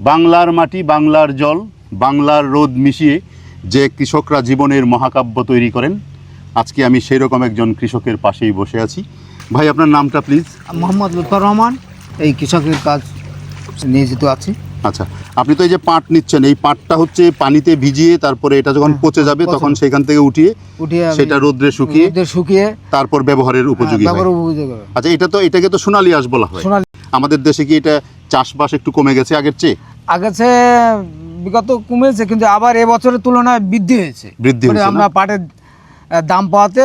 বাংলার মাটি বাংলার জল বাংলার রোদ মিশিয়ে যে কৃষকরা জীবনের মহাকাব্য তৈরি করেন আজকে আমি সেই রকম একজন কৃষকের পাশেই বসে আছি। ভাই আপনার নামটা প্লিজ মোহাম্মদ লুৎফর রহমান এই কৃষকের কাজ নিয়োজিত আছি। আচ্ছা আপনি তো এই যে পাট নিচ্ছেন এই পাটটা হচ্ছে পানিতে ভিজিয়ে তারপরে এটা যখন পচে যাবে তখন সেখান থেকে উঠিয়ে উঠিয়ে সেটা রোদ্রে শুকিয়ে শুকিয়ে তারপর ব্যবহারের উপযোগী হয়। উপযোগী। আচ্ছা এটা তো এটাকে তো সোনালী আঁশ বলা হয়। আমাদের দেশে কি এটা চাষবাস একটু কমে গেছে আগের চেয়ে? আগেছে বিগত কমেছে কিন্তু আবার এবছরের তুলনায় বৃদ্ধি হয়েছে। বৃদ্ধি মানে হয়েছে আমরা পাটের দাম পাওয়াতে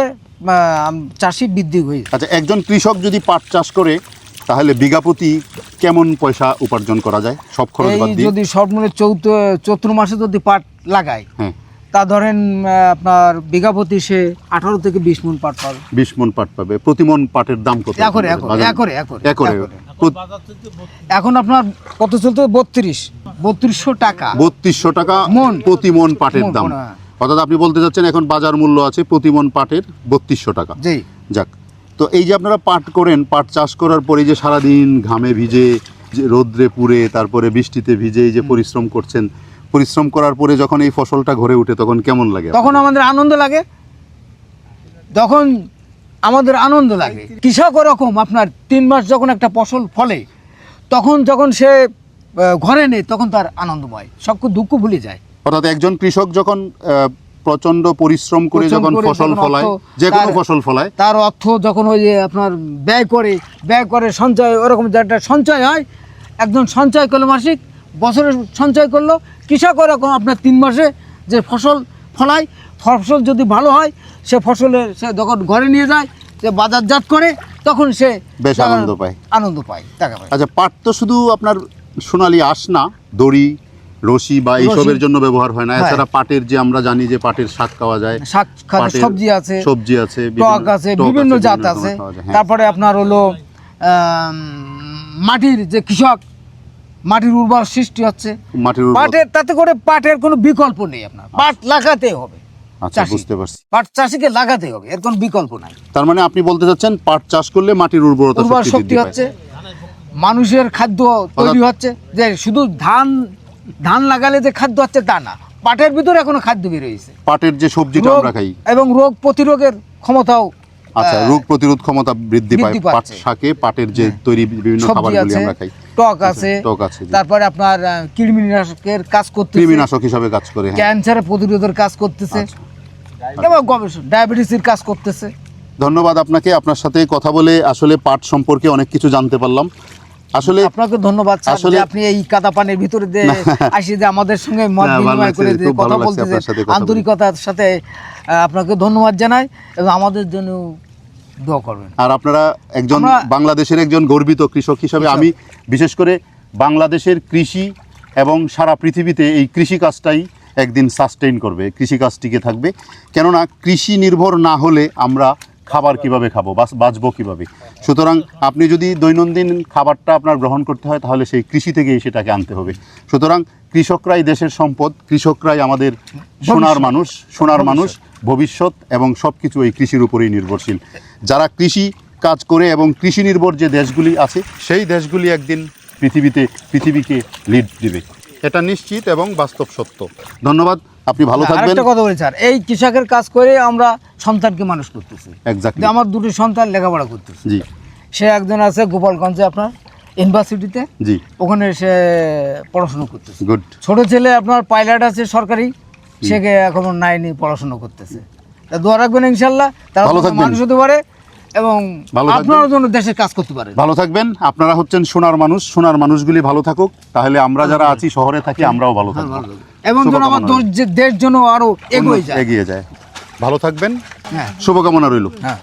চাষি বৃদ্ধি হয়েছে। আচ্ছা একজন কৃষক যদি পাট চাষ করে তাহলে বিঘা প্রতি কেমন পয়সা উপার্জন করা যায়? সব খরচ বাদ দিয়ে? যদি সর্বমূল্যে চৌদ্দ চৈত্র মাসে যদি পাট লাগায় হ্যাঁ। তা ধরেন আপনার বিঘা প্রতি সে আঠারো থেকে বিশ মন পাট পাবে। বিশ মন পাট পাবে। প্রতি মন পাটের দাম কত? একরে একরে? একরে। একরে। এখন আপনার কত চলতে বত্রিশ। বত্রিশশো টাকা। বত্রিশশো টাকা মন। প্রতি মন পাটের দাম। হ্যাঁ। অর্থাৎ আপনি বলতে চাচ্ছেন এখন বাজার মূল্য আছে প্রতি মন পাটের বত্রিশশো টাকা। জি। যাক তো এই যে আপনারা পাট করেন পাট চাষ করার পরে যে সারাদিন ঘামে ভিজে যে রোদ্রে পুড়ে তারপরে বৃষ্টিতে ভিজে এই যে পরিশ্রম করছেন পরিশ্রম করার পরে যখন এই ফসলটা ঘরে উঠে তখন কেমন লাগে তখন আমাদের আনন্দ লাগে। তখন আমাদের আনন্দ লাগে। কৃষক ওরকম আপনার তিন মাস যখন একটা ফসল ফলে তখন যখন সে ঘরে নেই তখন তার আনন্দময় সব দুঃখ ভুলে যায়। অর্থাৎ একজন কৃষক যখন প্রচণ্ড পরিশ্রম করে যখন ফসল ফলায় যে কোনো ফসল ফলায়। তার অর্থ যখন ওই যে আপনার ব্যয় করে ব্যয় করে সঞ্চয় ওরকম যে একটা সঞ্চয় হয় একজন সঞ্চয় করল মাসিক বছরে সঞ্চয় করল কৃষক ওরকম আপনার তিন মাসে যে ফসল ফলায় ফসল যদি ভালো হয় সে ফসলে সে যখন ঘরে নিয়ে যায় সে বাজারজাত করে তখন সে বেশ আনন্দ পায়। আনন্দ পায় টাকা পায়। আচ্ছা পাট তো শুধু আপনার সোনালি আঁশ না দড়ি রশি বা এইসবের জন্য ব্যবহার হয় না। হ্যাঁ। এছাড়া পাটের যে আমরা জানি যে পাটের শাক খাওয়া যায় শাক সবজি আছে সবজি আছে টক আছে বিভিন্ন জাত আছে। হ্যাঁ। তারপরে আপনার হলো মাটির যে কৃষক মাটির উর্বর সৃষ্টি হচ্ছে। মাটির পাটের তাতে করে পাটের কোনো বিকল্প নেই আপনার। পাট লাগাতে হবে। আচ্ছা বুঝতে পারছি। পাট চাষিকে লাগাতে হবে এর কোনো বিকল্প নাই। তার মানে আপনি বলতে চাচ্ছেন পাট চাষ করলে মাটির উর্বরতা শক্তি হচ্ছে মানুষের খাদ্য তৈরি হচ্ছে যে শুধু ধান ধান লাগালে যে খাদ্য হচ্ছে তা না পাটের ভিতরে এখনও খাদ্য বেরোয়েছে পাটের যে সবজিটা আমরা খাই। এবং রোগ প্রতিরোধের ক্ষমতাও আচ্ছা রোগ প্রতিরোধ ক্ষমতা বৃদ্ধি পায় পাট শাকে পাটের যে তৈরি বিভিন্ন খাবারগুলি আছে আমরা খাই। টক আচ্ছা, আছে টক আছে, তারপরে আপনার কৃমিনাশকের কাজ করতেছে। কৃমিনাশক হিসাবে কাজ করে হ্যাঁ। ক্যান্সারের প্রতিরোধের কাজ করতেছে। আচ্ছা। এবং গবেষণা ডায়াবেটিসের কাজ করতেছে। ধন্যবাদ আপনাকে আপনার সাথে কথা বলে আসলে পাট সম্পর্কে অনেক কিছু জানতে পারলাম। আসলে আপনাকে ধন্যবাদ আসলে- আপনি এই কাদা পানির ভিতরে দিয়ে আসি যে আমাদের সঙ্গে মত বিনিময় করে যে খুব ভালো কথা বলতেছে আন্তরিকতার সাথে আপনাকে ধন্যবাদ জানাই এবং আমাদের জন্য দোয়া করবেন। আর আপনারা একজন বাংলাদেশের একজন গর্বিত কৃষক হিসাবে আমি বিশেষ করে বাংলাদেশের কৃষি এবং সারা পৃথিবীতে এই কৃষি কাজটাই একদিন সাস্টেইন করবে কৃষি কাজ টিকে থাকবে। কেননা কৃষি নির্ভর না হলে আমরা খাবার কীভাবে খাব বাস বাঁচবো কীভাবে? সুতরাং আপনি যদি দৈনন্দিন খাবারটা আপনার গ্রহণ করতে হয় তাহলে সেই কৃষি থেকেই সেটাকে আনতে হবে। সুতরাং কৃষকরাই দেশের সম্পদ কৃষকরাই আমাদের সোনার মানুষ সোনার মানুষ ভবিষ্যৎ এবং সব কিছু এই কৃষির উপরেই নির্ভরশীল। যারা কৃষি কাজ করে এবং কৃষি নির্ভর যে দেশগুলি আছে সেই দেশগুলি একদিন পৃথিবীতে পৃথিবীকে লিড দিবে। এটা নিশ্চিত এবং বাস্তব সত্য। ধন্যবাদ আপনি ভালো থাকবেন। আরেকটা কথা বলি স্যার এই কৃষকের কাজ করে আমরা সন্তানকে মানুষ করতেছি। এক্স্যাক্টলি আমার দুটি সন্তান লেখাপড়া করতেছে। জি। সে একজন আছে গোপালগঞ্জে আপনার ইউনিভার্সিটিতে। জি। ওখানে সে পড়াশোনা করতেছে। গুড ছোট ছেলে আপনার পাইলট আছে সরকারি সে এখনও নাইনি পড়াশোনা করতেছে। তা দোয়া রাখবেন ইনশাল্লাহ তারা। মানুষ হতে পারে এবং। আপনার জন্য দেশের কাজ করতে পারে ভালো থাকবেন। আপনারা হচ্ছেন সোনার মানুষ সোনার মানুষগুলি ভালো থাকুক। তাহলে আমরা যারা আছি শহরে থাকি আমরাও ভালো থাকব। এবং যেন আমার দেশ যেন আরও এগিয়ে যায়। এগিয়ে যায়। ভালো থাকবেন। হ্যাঁ। শুভকামনা রইল। হ্যাঁ।